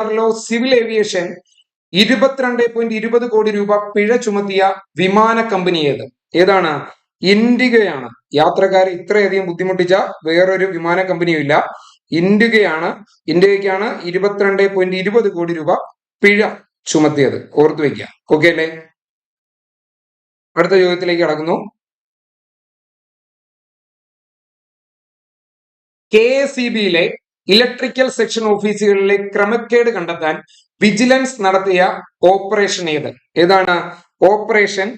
Kerala civil aviation ഇരുപത്തിരണ്ട് point ഇരുപത് കോടി രൂപ പിഴ ചുമത്തിയ വിമാന കമ്പനി ഏത്? ഏതാണ്? ഇൻഡിഗയാണ്. യാത്രക്കാരെ ഇത്രയധികം ബുദ്ധിമുട്ടിച്ച വേറൊരു വിമാന കമ്പനിയും ഇല്ല. ഇൻഡിഗയാണ്. ഇൻഡിഗയ്ക്കാണ് ഇരുപത്തിരണ്ട് പോയിന്റ് ഇരുപത് കോടി രൂപ പിഴ ചുമത്തിയത്. ഓർത്തു വയ്ക്കുക. ഓക്കെ അല്ലേ? അടുത്ത ചോദ്യത്തിലേക്ക് കടക്കുന്നു. കെ എസ് ബിയിലെ ഇലക്ട്രിക്കൽ സെക്ഷൻ ഓഫീസുകളിലെ ക്രമക്കേട് കണ്ടെത്താൻ വിജിലൻസ് നടത്തിയ ഓപ്പറേഷൻ ഏത്? ഏതാണ്? Operation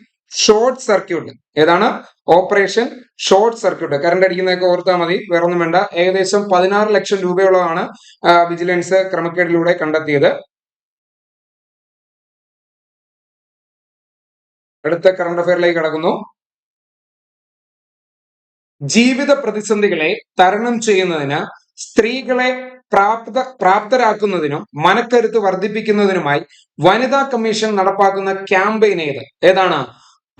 short circuit. ഏതാണ്? Operation short circuit. കറണ്ട് അടിക്കുന്നതൊക്കെ ഓർത്താൽ മതി. വേറൊന്നും വേണ്ട. ഏകദേശം പതിനാറ് ലക്ഷം രൂപയോളമാണ് വിജിലൻസ് ക്രമക്കേടിലൂടെ കണ്ടെത്തിയത്. അടുത്ത കറണ്ട് അഫയറിലേക്ക് കടക്കുന്നു. ജീവിത പ്രതിസന്ധികളെ തരണം ചെയ്യുന്നതിന് സ്ത്രീകളെ പ്രാപ്ത പ്രാപ്തരാക്കുന്നതിനും മനക്കരുത്ത് വർദ്ധിപ്പിക്കുന്നതിനുമായി വനിതാ കമ്മീഷൻ നടപ്പാക്കുന്ന ക്യാമ്പയിൻ ഏത്? ഏതാണ്?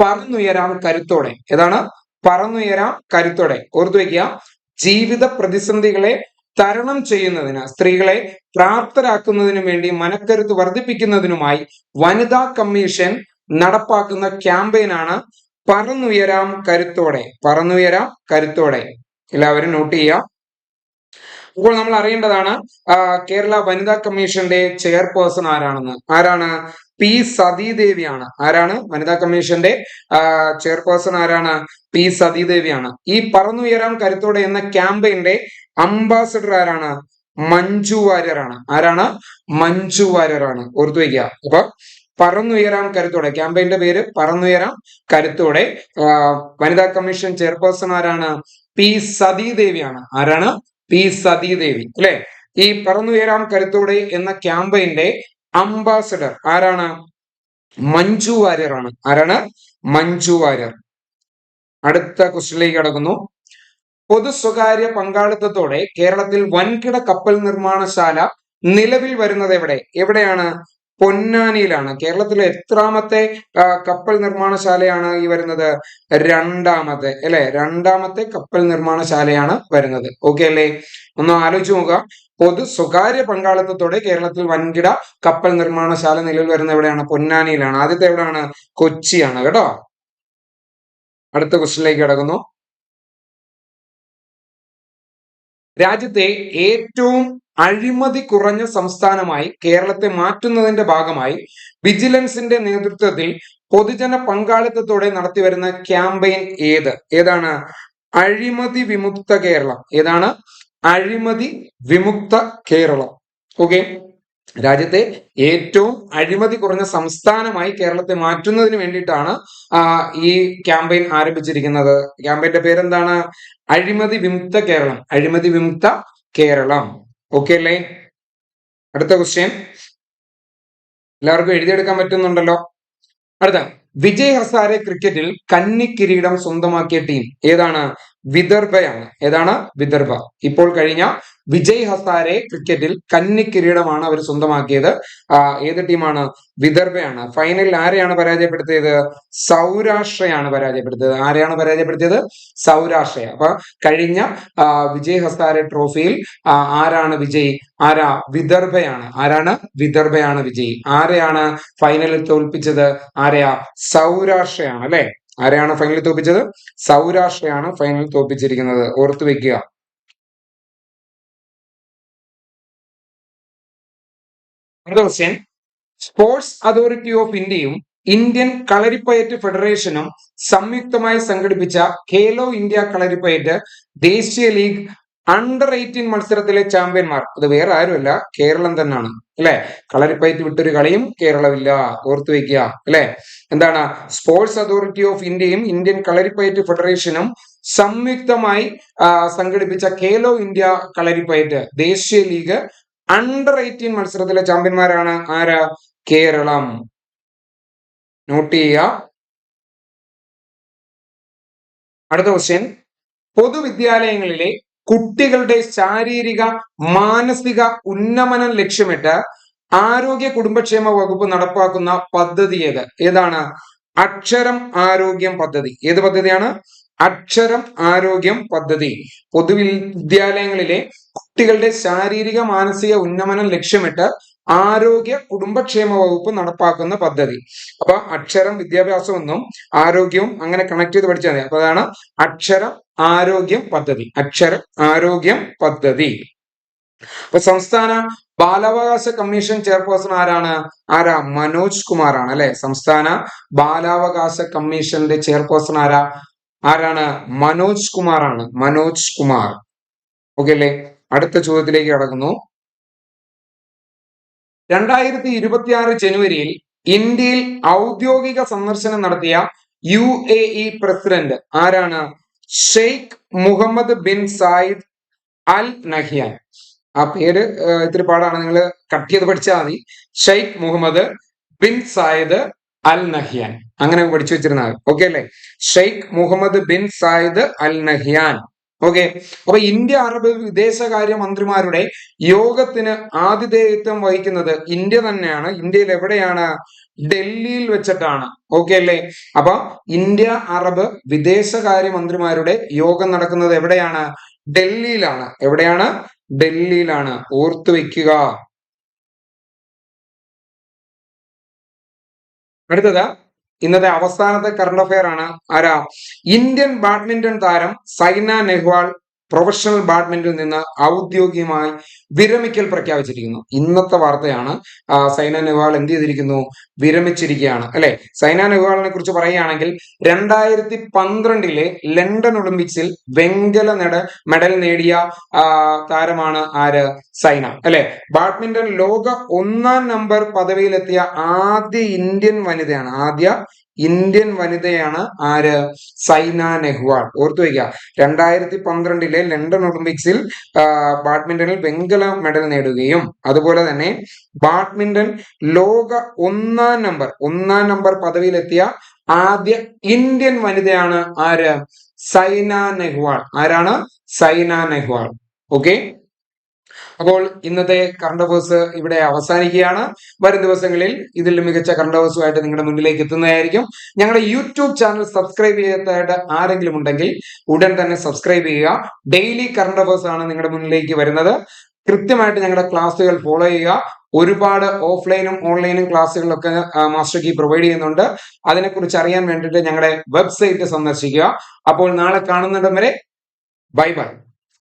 പറന്നുയരാം കരുത്തോടെ. ഏതാണ്? പറന്നുയരാം കരുത്തോടെ. ഓർത്തു വയ്ക്കുക. ജീവിത പ്രതിസന്ധികളെ തരണം ചെയ്യുന്നതിന് സ്ത്രീകളെ പ്രാപ്തരാക്കുന്നതിനു വേണ്ടി മനക്കരുത്ത് വർദ്ധിപ്പിക്കുന്നതിനുമായി വനിതാ കമ്മീഷൻ നടപ്പാക്കുന്ന ക്യാമ്പയിനാണ് പറന്നുയരാം കരുത്തോടെ. പറന്നുയരാം കരുത്തോടെ. എല്ലാവരും നോട്ട് ചെയ്യാം ഇപ്പോൾ നമ്മൾ അറിയേണ്ടതാണ് കേരള വനിതാ കമ്മീഷന്റെ ചെയർപേഴ്സൺ ആരാണെന്ന്. ആരാണ്? പി സതീദേവിയാണ്. ആരാണ്? വനിതാ കമ്മീഷന്റെ ചെയർപേഴ്സൺ ആരാണ്? പി സതീദേവിയാണ്. ഈ പറന്നുയരാം കരുത്തോടെ എന്ന ക്യാമ്പയിന്റെ അംബാസഡർ ആരാണ്? മഞ്ജു വാര്യറാണ് ആരാണ്? മഞ്ജു വാര്യറാണ് ഓർത്തു വയ്ക്കുക അപ്പൊ പറന്നുയരാം കരുത്തോടെ ക്യാമ്പയിന്റെ പേര് പറന്നുയരാം കരുത്തോടെ വനിതാ കമ്മീഷൻ ചെയർപേഴ്സൺ ആരാണ്? പി സതീദേവിയാണ്. ആരാണ്? പി സതീദേവി അല്ലെ? ഈ പറന്നുയരാം കരുത്തോടെ എന്ന ക്യാമ്പയിന്റെ അംബാസഡർ ആരാണ്? മഞ്ജു വാര്യർ ആണ് ആരാണ്? മഞ്ജു വാര്യർ. അടുത്ത ക്വസ്റ്റിലേക്ക് കടക്കുന്നു. പൊതു സ്വകാര്യ പങ്കാളിത്തത്തോടെ കേരളത്തിൽ വൻകിട കപ്പൽ നിർമ്മാണശാല നിലവിൽ വരുന്നത് എവിടെ? എവിടെയാണ്? പൊന്നാനിയിലാണ്. കേരളത്തിലെ എത്രാമത്തെ കപ്പൽ നിർമ്മാണശാലയാണ് ഈ വരുന്നത്? രണ്ടാമത്തെ അല്ലെ? രണ്ടാമത്തെ കപ്പൽ നിർമ്മാണശാലയാണ് വരുന്നത്. ഓക്കെ അല്ലേ? ഒന്ന് ആലോചിച്ച് നോക്കുക. പൊതു സ്വകാര്യ പങ്കാളിത്തത്തോടെ കേരളത്തിൽ വൻകിട കപ്പൽ നിർമ്മാണശാല നിലവിൽ വരുന്നത് എവിടെയാണ്? പൊന്നാനിയിലാണ്. ആദ്യത്തെ എവിടെയാണ്? കൊച്ചിയാണ്. കേട്ടോ? അടുത്ത ക്വസ്റ്റിനിലേക്ക് കിടക്കുന്നു. രാജ്യത്തെ ഏറ്റവും അഴിമതി കുറഞ്ഞ സംസ്ഥാനമായി കേരളത്തെ മാറ്റുന്നതിന്റെ ഭാഗമായി വിജിലൻസിന്റെ നേതൃത്വത്തിൽ പൊതുജന പങ്കാളിത്തത്തോടെ നടത്തിവരുന്ന ക്യാമ്പയിൻ ഏത്? ഏതാണ്? അഴിമതി വിമുക്ത കേരളം. ഏതാണ്? അഴിമതി വിമുക്ത കേരളം. ഓക്കെ. രാജ്യത്തെ ഏറ്റവും അഴിമതി കുറഞ്ഞ സംസ്ഥാനമായി കേരളത്തെ മാറ്റുന്നതിന് വേണ്ടിയിട്ടാണ് ഈ ക്യാമ്പയിൻ ആരംഭിച്ചിരിക്കുന്നത്. ക്യാമ്പയിന്റെ പേരെന്താണ്? അഴിമതി വിമുക്ത കേരളം. അഴിമതി വിമുക്ത കേരളം. ഓക്കെ അല്ലേ അടുത്ത ക്വസ്റ്റ്യൻ എല്ലാവർക്കും എഴുതിയെടുക്കാൻ പറ്റുന്നുണ്ടല്ലോ. അടുത്ത. വിജയ് ഹസാരെ ക്രിക്കറ്റിൽ കന്നി കിരീടം സ്വന്തമാക്കിയ ടീം ഏതാണ്? വിദർഭയാണ്. ഏതാണ്? വിദർഭ. ഇപ്പോൾ കഴിഞ്ഞ വിജയ് ഹസാരെ ക്രിക്കറ്റിൽ കന്നി കിരീടമാണ് അവർ സ്വന്തമാക്കിയത്. ഏത് ടീമാണ്? വിദർഭയാണ്. ഫൈനലിൽ ആരെയാണ് പരാജയപ്പെടുത്തിയത്? സൗരാഷ്ട്രയാണ് പരാജയപ്പെടുത്തിയത്. ആരെയാണ് പരാജയപ്പെടുത്തിയത്? സൗരാഷ്ട്രയെ. അപ്പൊ കഴിഞ്ഞ വിജയ് ഹസാരെ ട്രോഫിയിൽ ആരാണ് വിജയ്? ആരാ? വിദർഭയാണ്. ആരാണ്? വിദർഭയാണ് വിജയ്. ആരെയാണ് ഫൈനലിൽ തോൽപ്പിച്ചത്? ആരെയാ? സൗരാഷ്ട്രയാണ് അല്ലെ? ആരെയാണ് ഫൈനലിൽ തോൽപ്പിച്ചത് സൗരാഷ്ട്രയാണ് ഫൈനലിൽ തോൽപ്പിച്ചിരിക്കുന്നത് ഓർത്തു വെക്കുക. സ്പോർട്സ് അതോറിറ്റി ഓഫ് ഇന്ത്യയും ഇന്ത്യൻ കളരിപ്പയറ്റ് ഫെഡറേഷനും സംയുക്തമായി സംഘടിപ്പിച്ച ഖേലോ ഇന്ത്യ കളരിപ്പയറ്റ് ദേശീയ ലീഗ് അണ്ടർ എയ്റ്റീൻ മത്സരത്തിലെ ചാമ്പ്യന്മാർ. അത് വേറെ ആരുമല്ല കേരളം തന്നെയാണ്. അല്ലെ? കളരിപ്പയറ്റ് വിട്ടൊരു കളിയും കേരളമില്ല. ഓർത്തു വെക്കുക അല്ലെ? എന്താണ്? സ്പോർട്സ് അതോറിറ്റി ഓഫ് ഇന്ത്യയും ഇന്ത്യൻ കളരിപ്പയറ്റ് ഫെഡറേഷനും സംയുക്തമായി സംഘടിപ്പിച്ച കേലോ ഇന്ത്യ കളരിപ്പയറ്റ് ദേശീയ ലീഗ് അണ്ടർ എയ്റ്റീൻ മത്സരത്തിലെ ചാമ്പ്യന്മാരാണ് ആരാ? കേരളം. നോട്ട് ചെയ്യുക. അടുത്ത ക്വസ്റ്റ്യൻ പൊതുവിദ്യാലയങ്ങളിലെ കുട്ടികളുടെ ശാരീരിക മാനസിക ഉന്നമനം ലക്ഷ്യമിട്ട് ആരോഗ്യ കുടുംബക്ഷേമ വകുപ്പ് നടപ്പാക്കുന്ന പദ്ധതി ഏത്? ഏതാണ്? അക്ഷരം ആരോഗ്യം പദ്ധതി. ഏത് പദ്ധതിയാണ്? അക്ഷരം ആരോഗ്യം പദ്ധതി. പൊതുവിദ്യാലയങ്ങളിലെ കുട്ടികളുടെ ശാരീരിക മാനസിക ഉന്നമനം ലക്ഷ്യമിട്ട് ആരോഗ്യ കുടുംബക്ഷേമ വകുപ്പ് നടപ്പാക്കുന്ന പദ്ധതി. അപ്പൊ അക്ഷരം വിദ്യാഭ്യാസം എന്നും ആരോഗ്യവും അങ്ങനെ കണക്ട് ചെയ്ത് പഠിച്ചാൽ മതി. അപ്പൊ അതാണ് അക്ഷരം ആരോഗ്യം പദ്ധതി. അക്ഷരം ആരോഗ്യം പദ്ധതി. അപ്പൊ സംസ്ഥാന ബാലാവകാശ കമ്മീഷൻ ചെയർപേഴ്സൺ ആരാണ്? ആരാ? മനോജ് കുമാർ ആണ് അല്ലെ? സംസ്ഥാന ബാലാവകാശ കമ്മീഷന്റെ ചെയർപേഴ്സൺ ആരാ? ആരാണ്? മനോജ് കുമാർ ആണ് മനോജ് കുമാർ. ഓക്കെ അല്ലേ? അടുത്ത ചോദ്യത്തിലേക്ക് കടക്കുന്നു. രണ്ടായിരത്തി ഇരുപത്തിയാറ് ജനുവരിയിൽ ഇന്ത്യയിൽ ഔദ്യോഗിക സന്ദർശനം നടത്തിയ യു എ ഇ പ്രസിഡന്റ് ആരാണ്? Sheikh Mohamed bin Zayed Al Nahyan. ആ പേര് ഇത്തിരി പാടാണ്. നിങ്ങൾ കട്ട് ചെയ്ത് പഠിച്ചാൽ മതി. Sheikh Mohamed bin Zayed Al Nahyan. അങ്ങനെ പഠിച്ചു വെച്ചിരുന്നാൽ ഓക്കെ അല്ലേ? Sheikh Mohamed bin Zayed Al Nahyan. Okay അപ്പൊ ഇന്ത്യ അറബ് വിദേശകാര്യ മന്ത്രിമാരുടെ യോഗത്തിന് ആതിഥേയത്വം വഹിക്കുന്നത് ഇന്ത്യ തന്നെയാണ്. ഇന്ത്യയിൽ എവിടെയാണ്? ഡൽഹിയിൽ വെച്ചിട്ടാണ്. ഓക്കെ അല്ലേ? അപ്പൊ ഇന്ത്യ അറബ് വിദേശകാര്യ മന്ത്രിമാരുടെ യോഗം നടക്കുന്നത് എവിടെയാണ്? ഡൽഹിയിലാണ്. എവിടെയാണ്? ഡൽഹിയിലാണ്. ഓർത്തു വെക്കുക. അടുത്തത്. ഇന്നത്തെ അവസാനത്തെ കറണ്ട് അഫയർ ആണ് ആരാ? ഇന്ത്യൻ ബാഡ്മിന്റൺ താരം സൈന നെഹ്വാൾ പ്രൊഫഷണൽ ബാഡ്മിന്റണിൽ നിന്ന് ഔദ്യോഗികമായി വിരമിക്കൽ പ്രഖ്യാപിച്ചിരിക്കുന്നു. ഇന്നത്തെ വാർത്തയാണ് സൈന നെഹ്വാൾ എന്ത് ചെയ്തിരിക്കുന്നു? വിരമിച്ചിരിക്കുകയാണ്. അല്ലെ? സൈന നെഹ്വാളിനെ കുറിച്ച് പറയുകയാണെങ്കിൽ രണ്ടായിരത്തി പന്ത്രണ്ടിലെ ലണ്ടൻ ഒളിമ്പിക്സിൽ വെങ്കല നെട മെഡൽ നേടിയ താരമാണ് ആര്? സൈന. അല്ലെ? ബാഡ്മിന്റൺ ലോക ഒന്നാം നമ്പർ പദവിയിലെത്തിയ ആദ്യ ഇന്ത്യൻ വനിതയാണ്. ആദ്യ ഇന്ത്യൻ വനിതയാണ് ആര്? സൈന നെഹ്വാൾ. ഓർത്തു വയ്ക്കുക രണ്ടായിരത്തി പന്ത്രണ്ടിലെ ലണ്ടൻ ഒളിമ്പിക്സിൽ ബാഡ്മിന്റണിൽ വെങ്കല മെഡൽ നേടുകയും അതുപോലെ തന്നെ ബാഡ്മിന്റൺ ലോക ഒന്നാം നമ്പർ ഒന്നാം നമ്പർ പദവിയിലെത്തിയ ആദ്യ ഇന്ത്യൻ വനിതയാണ് ആര്? സൈന നെഹ്വാൾ. ആരാണ്? സൈന നെഹ്വാൾ. ഓക്കെ? അപ്പോൾ ഇന്നത്തെ കറണ്ട് അഫേഴ്സ് ഇവിടെ അവസാനിക്കുകയാണ്. വരും ദിവസങ്ങളിൽ ഇതിൽ മികച്ച കറണ്ട് അഫേഴ്സുമായിട്ട് നിങ്ങളുടെ മുന്നിലേക്ക് എത്തുന്നതായിരിക്കും. ഞങ്ങളുടെ യൂട്യൂബ് ചാനൽ സബ്സ്ക്രൈബ് ചെയ്യാത്തതായിട്ട് ആരെങ്കിലും ഉണ്ടെങ്കിൽ ഉടൻ തന്നെ സബ്സ്ക്രൈബ് ചെയ്യുക. ഡെയിലി കറണ്ട് അഫേഴ്സ് ആണ് നിങ്ങളുടെ മുന്നിലേക്ക് വരുന്നത്. കൃത്യമായിട്ട് ഞങ്ങളുടെ ക്ലാസ്സുകൾ ഫോളോ ചെയ്യുക. ഒരുപാട് ഓഫ്ലൈനും ഓൺലൈനും ക്ലാസ്സുകളൊക്കെ മാസ്റ്റർ കീ പ്രൊവൈഡ് ചെയ്യുന്നുണ്ട്. അതിനെക്കുറിച്ച് അറിയാൻ വേണ്ടിയിട്ട് ഞങ്ങളുടെ വെബ്സൈറ്റ് സന്ദർശിക്കുക. അപ്പോൾ നാളെ കാണുന്നിടം വരെ ബൈ ബൈ